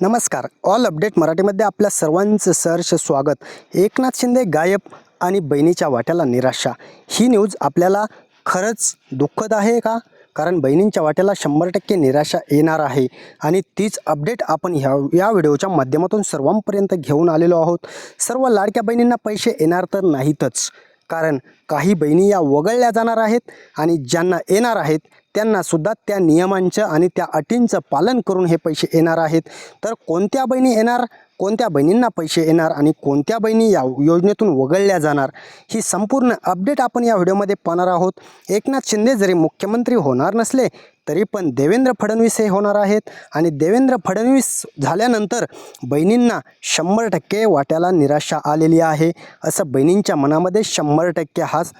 नमस्कार. All update मराठीमध्ये आपल्या सर्वांचं सहर्ष स्वागत. एकनाथ शिंदे गायब आणि बहिणीच्या वाट्याला निराशा. ही न्यूज आपल्याला खरंच दुःखद आहे का? कारण बहिणींच्या वाट्याला शंभर टक्के निराशा येणार आहे. आणि तीच अपडेट आपण ह्या या व्हिडिओच्या माध्यमातून सर्वांपर्यंत घेऊन आलेलो आहोत. सर्व लाडक्या बहिणींना पैसे येणार तर नाहीतच. कारण काही बहिणी या वगळल्या जाणार आहेत आणि ज्यांना येणार आहेत त्यांना सुद्धा त्या नियमांचं आणि त्या अटींचं पालन करून हे पैसे येणार आहेत. तर कोणत्या बहिणी येणार? कोणत्या बहिणींना पैसे येणार? आणि कोणत्या बहिणी या योजनेतून वगळल्या जाणार? ही संपूर्ण अपडेट आपण या व्हिडिओमध्ये पाहणार आहोत. एकनाथ शिंदे जरी मुख्यमंत्री होणार नसले तरी पण देवेंद्र फडणवीस हे होणार आहेत. आणि देवेंद्र फडणवीस झाल्यानंतर बहिणींना शंभर टक्के वाट्याला निराशा आलेली आहे. असं बहिणींच्या मनामध्ये शंभर टक्के हाच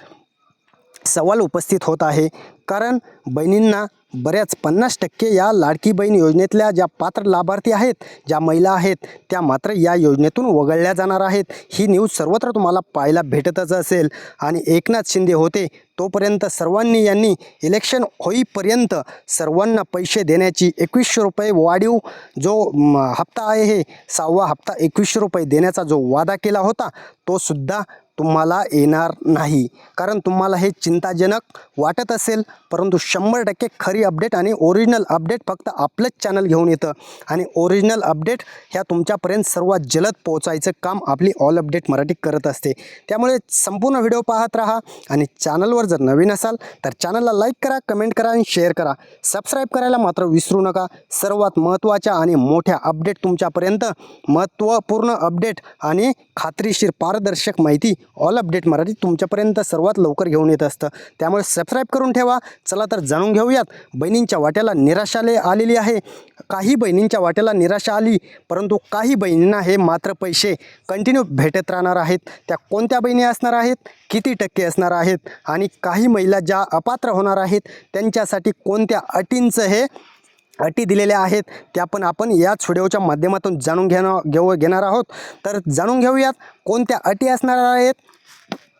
सवाल उपस्थित होत आहे. कारण बहिणींना बऱ्याच पन्नास टक्के या लाडकी बहीण योजनेतल्या ज्या पात्र लाभार्थी आहेत ज्या महिला आहेत त्या मात्र या योजनेतून वगळल्या जाणार आहेत. ही न्यूज सर्वत्र तुम्हाला पाहायला भेटतच असेल. आणि एकनाथ शिंदे होते तोपर्यंत सर्वांनी यांनी इलेक्शन होईपर्यंत सर्वांना पैसे देण्याची एकवीसशे रुपये वाढीव जो हप्ता आहे हे सहावा हप्ता एकवीसशे रुपये देण्याचा जो वादा केला होता तो सुद्धा तुम्हाला येणार नाही. कारण तुम्हाला हे चिंताजनक वाटत असेल परंतु शंभर टक्के खरी अपडेट आणि ओरिजिनल अपडेट फक्त आपलंच चॅनल घेऊन येतं. आणि ओरिजिनल अपडेट ह्या तुमच्यापर्यंत सर्वात जलद पोहोचायचं काम आपली ऑल अपडेट मराठी करत असते. त्यामुळे संपूर्ण व्हिडिओ पाहत राहा आणि चॅनलवर जर नवीन असाल तर चॅनलला लाईक करा कमेंट करा आणि शेअर करा. सबस्क्राईब करायला मात्र विसरू नका. सर्वात महत्त्वाच्या आणि मोठ्या अपडेट तुमच्यापर्यंत महत्त्वपूर्ण अपडेट आणि खात्रीशीर पारदर्शक माहिती ऑल अपडेट मराठी तुमच्यापर्यंत सर्वात लवकर घेऊन येत असतं. त्यामुळे सबस्क्राईब करून ठेवा. चला तर जाणून घेऊयात. बहिणींच्या वाट्याला निराशाले आलेली आहे. काही बहिणींच्या वाट्याला निराशा आली परंतु काही बहिणींना हे मात्र पैसे कंटिन्यू भेटत राहणार आहेत. त्या कोणत्या बहिणी असणार आहेत? किती टक्के असणार आहेत? आणि काही महिला ज्या अपात्र होणार आहेत त्यांच्यासाठी कोणत्या अटींचं हे अटी दिलेल्या आहेत त्या पण आपण याच व्हिडिओच्या माध्यमातून जाणून घेणं घेऊ घेणार आहोत. तर जाणून घेऊयात कोणत्या अटी असणार आहेत?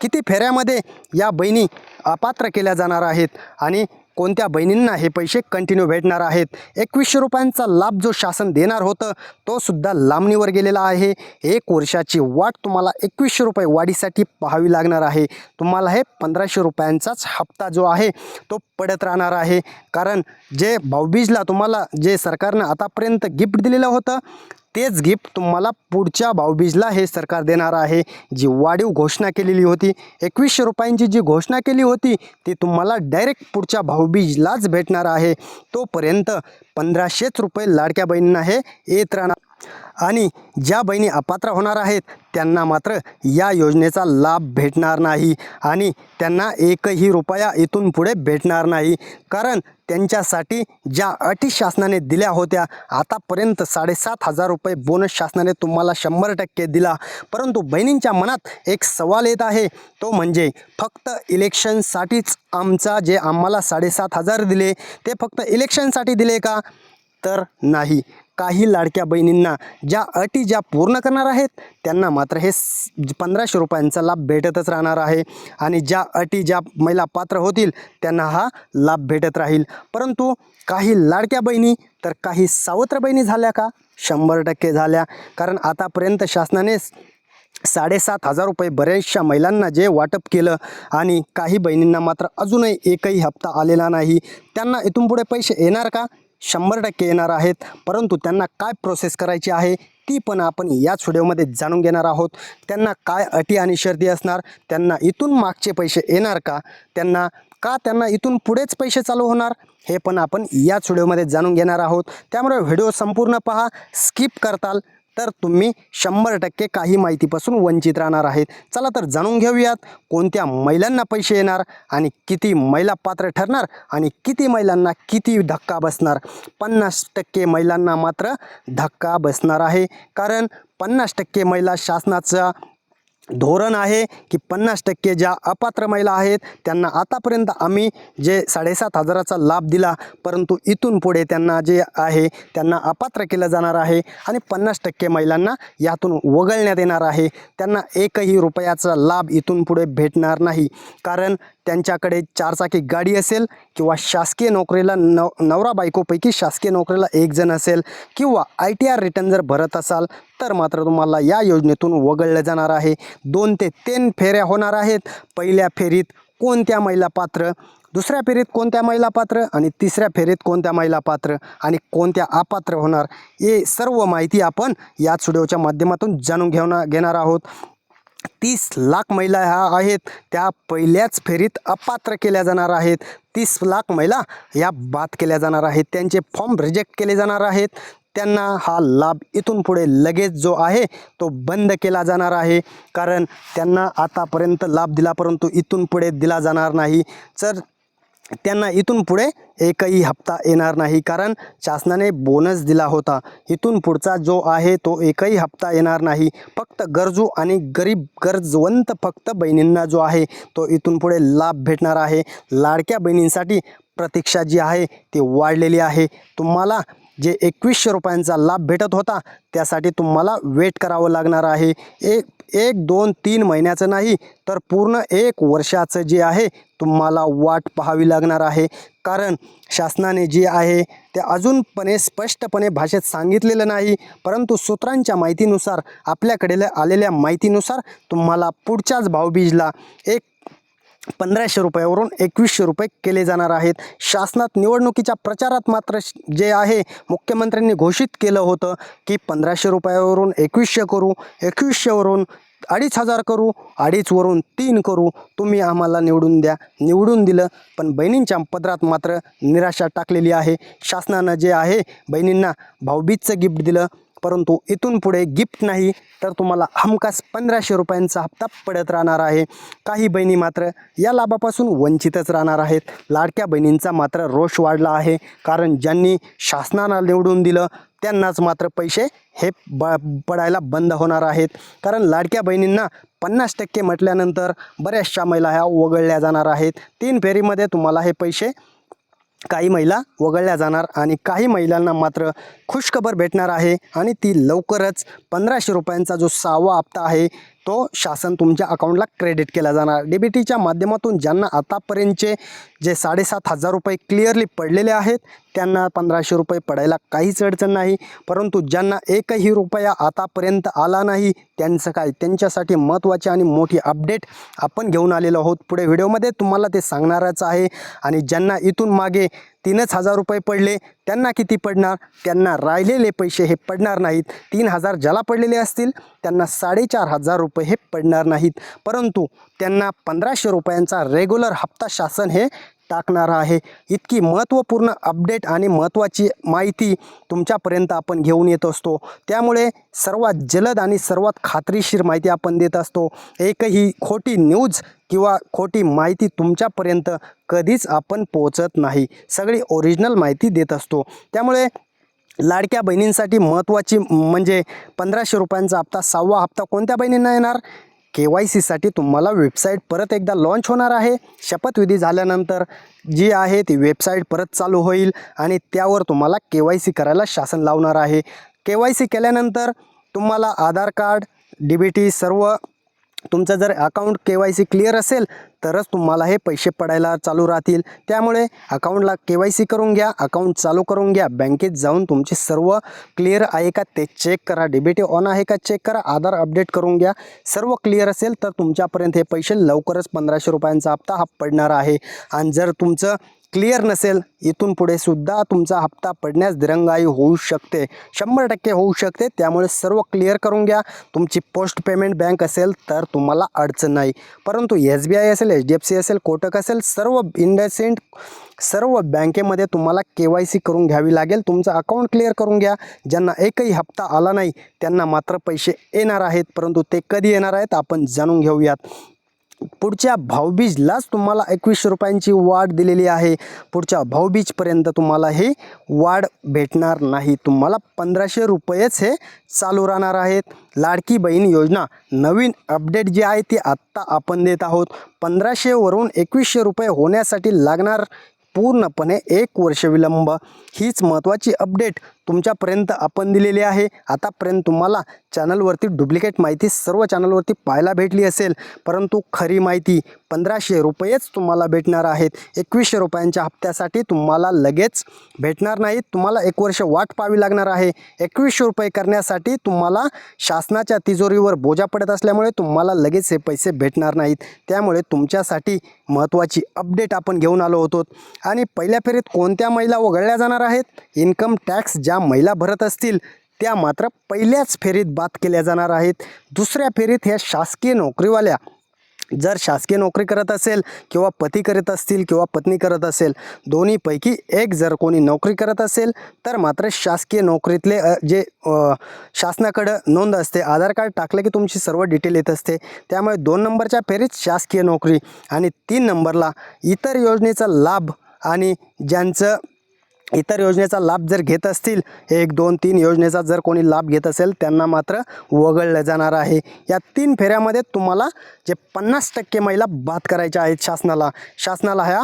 किती फेऱ्यामध्ये या बहिणी अपात्र केल्या जाणार आहेत? आणि कोणत्या बहिणींना हे पैसे कंटिन्यू भेटणार आहेत? एकवीसशे रुपयांचा लाभ जो शासन देणार होतं तो सुद्धा लांबणीवर गेलेला आहे. एक वर्षाची वाट तुम्हाला एकवीसशे रुपये वाढीसाठी पाहावी लागणार आहे. तुम्हाला हे पंधराशे रुपयांचाच हप्ता जो आहे तो पडत राहणार आहे. कारण जे भाऊबीजला तुम्हाला जे सरकारनं आतापर्यंत गिफ्ट दिलेलं होतं तेच गिफ्ट तुम्हाला पुढच्या भाऊबीजला हे सरकार देणार आहे. जी वाढीव घोषणा केलेली होती एकवीसशे रुपयांची जी घोषणा केली होती ती तुम्हाला डायरेक्ट पुढच्या भाऊबीजलाच भेटणार आहे. तोपर्यंत पंधराशेच रुपये लाडक्या बहिणींना हे येत राहणार. आणि ज्या बहिणी अपात्र होणार आहेत त्यांना मात्र या योजनेचा लाभ भेटणार नाही आणि त्यांना एकही रुपया इथून पुढे भेटणार नाही. कारण त्यांच्यासाठी ज्या अटी शासनाने दिल्या होत्या आतापर्यंत साडेसात हजार रुपये बोनस शासनाने तुम्हाला शंभर टक्के दिला. परंतु बहिणींच्या मनात एक सवाल येत आहे तो म्हणजे फक्त इलेक्शनसाठीच आमचा जे आम्हाला साडेसात हजार दिले ते फक्त इलेक्शनसाठी दिले का? तर नाही. काही लाडक्या बहिणींना ज्या अटी ज्या पूर्ण करणार आहेत त्यांना मात्र हे पंधराशे रुपयांचा लाभ भेटतच राहणार आहे. आणि ज्या अटी ज्या महिला पात्र होतील त्यांना हा लाभ भेटत राहील. परंतु काही लाडक्या बहिणी तर काही सावत्र बहिणी झाल्या का? शंभर टक्के झाल्या. कारण आतापर्यंत शासनाने साडेसात हजार रुपये बऱ्याचशा महिलांना जे वाटप केलं आणि काही बहिणींना मात्र अजूनही एकही हप्ता आलेला नाही. त्यांना इथून पुढे पैसे येणार का? शंभर टक्के येणार आहेत. परंतु त्यांना काय प्रोसेस करायची आहे ती पण आपण याच व्हिडिओमध्ये जाणून घेणार आहोत. त्यांना काय अटी आणि शर्दी असणार त्यांना इथून मागचे पैसे येणार का त्यांना का त्यांना इथून पुढेच पैसे चालू होणार हे पण आपण याच व्हिडिओमध्ये जाणून घेणार आहोत. त्यामुळे व्हिडिओ संपूर्ण पहा स्किप करताल तर तुम्ही शंभर टक्के काही माहितीपासून वंचित राहणार आहेत. चला तर जाणून घेऊयात कोणत्या महिलांना पैसे येणार आणि किती महिला पात्र ठरणार आणि किती महिलांना किती धक्का बसणार. पन्नास टक्के महिलांना मात्र धक्का बसणार आहे. कारण पन्नास टक्के महिला शासनाचा धोरण आहे की पन्नास टक्के ज्या अपात्र महिला आहेत त्यांना आतापर्यंत आम्ही जे साडेसात हजाराचा लाभ दिला परंतु इथून पुढे त्यांना जे आहे त्यांना अपात्र केलं जाणार आहे आणि पन्नास टक्के महिलांना यातून वगळण्यात येणार आहे. त्यांना एकही रुपयाचा लाभ इथून पुढे भेटणार नाही. कारण त्यांच्याकडे चारचाकी गाडी असेल किंवा शासकीय नोकरीला नव नवरा बायकोपैकी शासकीय नोकरीला एक जण असेल किंवा आय टी आर रिटर्न जर भरत असाल तर मात्र तुम्हाला या योजनेतून वगळलं जाणार आहे. दोन ते तीन फेऱ्या होणार आहेत. पहिल्या फेरीत कोणत्या महिला पात्र दुसऱ्या फेरीत कोणत्या महिला पात्र आणि तिसऱ्या फेरीत कोणत्या महिला पात्र आणि कोणत्या अपात्र होणार हे सर्व माहिती आपण याच व्हिडिओच्या माध्यमातून जाणून घेऊन घेणार आहोत. तीस लाख महिला ह्या आहेत. त्या पहिल्याच फेरीत अपात्र केल्या जाणार आहेत. तीस लाख महिला या बाद केल्या जाणार आहेत. त्यांचे फॉर्म रिजेक्ट केले जाणार आहेत. त्यांना हा लाभ इथून पुढे लगेच जो आहे तो बंद केला जाणार आहे. कारण त्यांना आतापर्यंत लाभ दिला परंतु इथून पुढे दिला जाणार नाही. तर त्यांना इथून पुढे एकही हप्ता येणार नाही. कारण शासनाने बोनस दिला होता. इथून पुढचा जो आहे तो एकही हप्ता येणार नाही. फक्त गरजू आणि गरीब गरजवंत फक्त बहिणींना जो आहे तो इथून पुढे लाभ भेटणार आहे. लाडक्या बहिणींसाठी प्रतीक्षा जी आहे ती वाढलेली आहे. तुम्हाला जे एकवीसशे रुपयांचा लाभ भेटत होता त्यासाठी तुम्हाला वेट करावं लागणार आहे. एक एक दोन तीन महिन्याचं नाही तर पूर्ण एक वर्षाचं जे आहे तुम्हाला वाट पाहावी लागणार आहे. कारण शासनाने जे आहे ते अजूनपणे स्पष्टपणे भाषेत सांगितलेलं नाही परंतु सूत्रांच्या माहितीनुसार आपल्याकडे आलेल्या माहितीनुसार तुम्हाला पुढच्याच भावबीजला एक पंधराशे रुपयावरून एकवीसशे रुपये केले जाणार आहेत. शासनात निवडणुकीच्या प्रचारात मात्र जे आहे मुख्यमंत्र्यांनी घोषित केलं होतं की पंधराशे रुपयावरून एकवीसशे करू एकवीसशेवरून अडीच हजार करू अडीचवरून तीन करू तुम्ही आम्हाला निवडून द्या. निवडून दिलं पण बहिणींच्या पदरात मात्र निराशा टाकलेली आहे. शासनानं जे आहे बहिणींना भाऊबीजचं गिफ्ट दिलं. परंतु इथून पुढे गिफ्ट नाही तर तुम्हाला हमखास पंधराशे रुपयांचा हप्ता पडत राहणार आहे. काही बहिणी मात्र या लाभापासून वंचितच राहणार आहेत. लाडक्या बहिणींचा मात्र रोष वाढला आहे कारण ज्यांनी शासनाला निवडून दिलं त्यांनाच मात्र पैसे हे ब पडायला बंद होणार आहेत. कारण लाडक्या बहिणींना पन्नास टक्के म्हटल्यानंतर बऱ्याचशा महिला ह्या वगळल्या जाणार आहेत. तीन फेरीमध्ये तुम्हाला हे पैसे काही महिला वगळल्या जाणार आणि काही महिलांना मात्र खुशखबर भेटणार आहे आणि ती लवकरच पंधराशे रुपयांचा जो सहावा हप्ता आहे तो शासन तुमच्या अकाउंटला क्रेडिट केला जाणार. डी बी टीच्या माध्यमातून ज्यांना आतापर्यंतचे जे साडेसात हजार रुपये क्लिअरली पडलेले आहेत त्यांना पंधराशे रुपये पडायला काहीच अडचण नाही. परंतु ज्यांना एकही रुपया आतापर्यंत आला नाही त्यांचं काय? त्यांच्यासाठी महत्त्वाची आणि मोठी अपडेट आपण घेऊन आलेलो आहोत. पुढे व्हिडिओमध्ये तुम्हाला ते सांगणारच आहे. आणि ज्यांना इथून मागे तीनच हजार रुपये पडले त्यांना किती पडणार? त्यांना राहिलेले पैसे हे पडणार नाहीत. तीन हजार ज्याला पडलेले असतील त्यांना साडेचार हजार रुपये हे पडणार नाहीत. परंतु त्यांना पंधराशे रुपयांचा रेग्युलर हप्ता शासन हे टाकणार आहे. इतकी महत्त्वपूर्ण अपडेट आणि महत्त्वाची माहिती तुमच्यापर्यंत आपण घेऊन येत असतो. त्यामुळे सर्वात जलद आणि सर्वात खात्रीशीर माहिती आपण देत असतो. एकही खोटी न्यूज किंवा खोटी माहिती तुमच्यापर्यंत कधीच आपण पोहोचत नाही. सगळी ओरिजिनल माहिती देत असतो. त्यामुळे लाडक्या बहिणींसाठी महत्त्वाची म्हणजे पंधराशे रुपयांचा हप्ता सहावा हप्ता कोणत्या बहिणींना येणार? के वाय सीसाठी तुम्हाला वेबसाईट परत एकदा लॉन्च होणार आहे. शपथविधी झाल्यानंतर जी आहे ती वेबसाईट परत चालू होईल आणि त्यावर तुम्हाला के वाय सी करायला शासन लावणार आहे. के वाय सी केल्यानंतर तुम्हाला Aadhaar card D B T सर्व तुमचं जर account K Y C clear असेल तरच तुम्हाला हे पैसे पडायला चालू राहतील. त्यामुळे अकाउंटला के वाय सी करून घ्या अकाउंट चालू करून घ्या. बँकेत जाऊन तुमचे सर्व क्लिअर आहे का ते चेक करा. डी ऑन आहे का चेक करा. आधार अपडेट करून घ्या. सर्व क्लिअर असेल तर तुमच्यापर्यंत हे पैसे लवकरच पंधराशे रुपयांचा हप्ता हा पडणार आहे. आणि जर तुमचं क्लिअर नसेल इथून पुढे सुद्धा तुमचा हप्ता पडण्यास दिरंगाई होऊ शकते. शंभर टक्के होऊ शकते त्यामुळे सर्व क्लिअर करून घ्या. तुमची पोस्ट पेमेंट बँक असेल तर तुम्हाला अडचण नाही. परंतु एस बी आय असेल एच डी एफ सी असेल कोटक असेल सर्व इंडसेंट सर्व बँकेमध्ये तुम्हाला के वाय सी करून घ्यावी लागेल. तुमचं अकाउंट क्लिअर करून घ्या. ज्यांना एकही हप्ता आला नाही त्यांना मात्र पैसे येणार आहेत परंतु ते कधी येणार आहेत आपण जाणून घेऊयात. पुढच्या भाऊबीजलाच तुम्हाला एकवीसशे रुपयांची वाढ दिलेली आहे. पुढच्या भाऊबीजपर्यंत तुम्हाला हे वाढ भेटणार नाही. तुम्हाला पंधराशे रुपयेच हे चालू राहणार आहेत. लाडकी बहीण योजना नवीन अपडेट जी आहे ती आत्ता आपण देत आहोत. पंधराशेवरून एकवीसशे रुपये होण्यासाठी लागणार पूर्णपणे एक वर्ष विलंब. हीच महत्त्वाची अपडेट तुमच्यापर्यंत आपण दिलेली आहे. आतापर्यंत तुम्हाला चॅनलवरती डुप्लिकेट माहिती सर्व चॅनलवरती पाहायला भेटली असेल. परंतु खरी माहिती पंधराशे रुपयेच तुम्हाला भेटणार आहेत. एकवीसशे रुपयांच्या हप्त्यासाठी तुम्हाला लगेच भेटणार नाहीत तुम्हाला एक वर्ष वाट पाहावी लागणार आहे. एकवीसशे रुपये करण्यासाठी तुम्हाला शासनाच्या तिजोरीवर बोजा पडत असल्यामुळे तुम्हाला लगेच हे पैसे भेटणार नाहीत. त्यामुळे तुमच्यासाठी महत्त्वाची अपडेट आपण घेऊन आलो होतो. आणि पहिल्या फेरीत कोणत्या महिला वगळल्या जाणार आहेत? इन्कम टॅक्स ज्या महिला भरत असतील त्या मात्र पहिल्याच फेरीत बाद केल्या जाणार आहेत. दुसऱ्या फेरीत ह्या शासकीय नोकरीवाल्या जर शासकीय नोकरी करत असेल किंवा पती करत असतील किंवा पत्नी करत असेल दोन्हीपैकी एक जर कोणी नोकरी करत असेल तर मात्र शासकीय नोकरीतले जे शासनाकडं नोंद असते आधार कार्ड टाकलं की तुमची सर्व डिटेल येत असते. त्यामुळे दोन नंबरच्या फेरीत शासकीय नोकरी आणि तीन नंबरला इतर योजनेचा लाभ आणि ज्यांचं इतर योजनेचा लाभ जर घेत असतील एक दोन तीन योजनेचा जर कोणी लाभ घेत असेल त्यांना मात्र वगळलं जाणार आहे. या तीन फेऱ्यामध्ये तुम्हाला जे पन्नास टक्के महिला बाद करायच्या आहेत शासनाला. शासनाला ह्या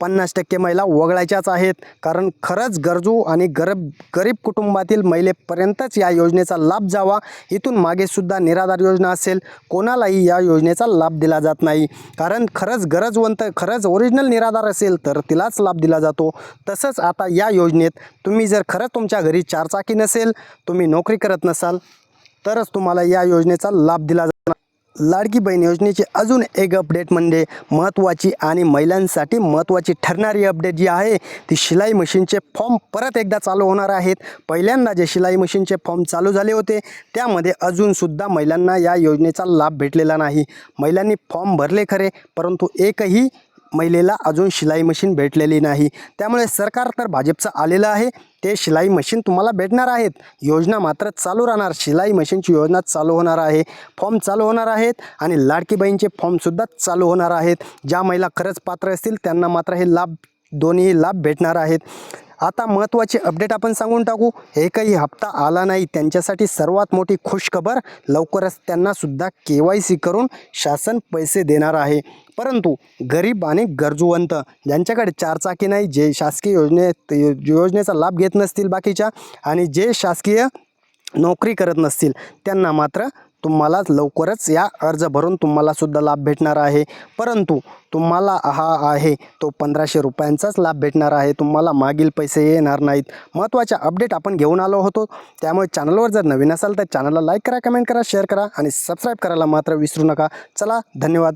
पन्नास टक्के महिला वगळायच्याच आहेत. कारण खरंच गरजू आणि गरब गरीब कुटुंबातील महिलेपर्यंतच या योजनेचा लाभ जावा. इथून मागेसुद्धा निराधार योजना असेल कोणालाही या योजनेचा लाभ दिला जात नाही. कारण खरंच गरजवंत खरंच ओरिजिनल निराधार असेल तर तिलाच लाभ दिला जातो. तसंच आता या योजनेत तुम्ही जर खरंच तुमच्या घरी चारचाकी नसेल तुम्ही नोकरी करत नसाल तरच तुम्हाला या योजनेचा लाभ दिला जाणार. लाडकी बहीण योजनेची अजून एक अपडेट म्हणजे महत्त्वाची आणि महिलांसाठी महत्त्वाची ठरणारी अपडेट जी आहे ती शिलाई मशीनचे फॉर्म परत एकदा चालू होणार आहेत. पहिल्यांदा जे शिलाई मशीनचे फॉर्म चालू झाले होते त्यामध्ये अजूनसुद्धा महिलांना या योजनेचा लाभ भेटलेला नाही. महिलांनी फॉर्म भरले खरे परंतु एकही महिलेला अजून शिलाई मशीन भेटलेली नाही. त्यामुळे सरकार तर भाजपचं आलेलं आहे. ते शिलाई मशीन तुम्हाला भेटणार आहेत. योजना मात्र चालू राहणार. शिलाई मशीनची योजना चालू होणार आहे. फॉर्म चालू होणार आहेत आणि लाडकी बहीणचे फॉर्मसुद्धा चालू होणार आहेत. ज्या महिला खरंच पात्र असतील त्यांना मात्र हे लाभ दोन्ही लाभ भेटणार आहेत. आता महत्त्वाचे अपडेट आपण सांगून टाकू. एकही हप्ता आला नाही. त्यांच्यासाठी सर्वात मोठी खुशखबर लवकरच त्यांनासुद्धा के वाय सी करून शासन पैसे देणार आहे. परंतु गरीब आणि गरजूवंत ज्यांच्याकडे चारचाकी नाही जे शासकीय योजनेत योजनेचा लाभ घेत नसतील बाकीच्या आणि जे शासकीय नोकरी करत नसतील त्यांना मात्र तुम्हाला लवकरच या अर्ज भरून तुम्हाला सुद्धा लाभ भेटणार आहे. परंतु तुम्हाला हा आहे तो पंधराशे रुपयांचाच लाभ भेटणार आहे. तुम्हाला मागील पैसे येणार नाहीत. महत्त्वाच्या अपडेट आपण घेऊन आलो होतो. त्यामुळे चॅनलवर जर नवीन असाल तर चॅनलला लाईक करा कमेंट करा शेअर करा आणि सबस्क्राईब करायला मात्र विसरू नका. चला धन्यवाद.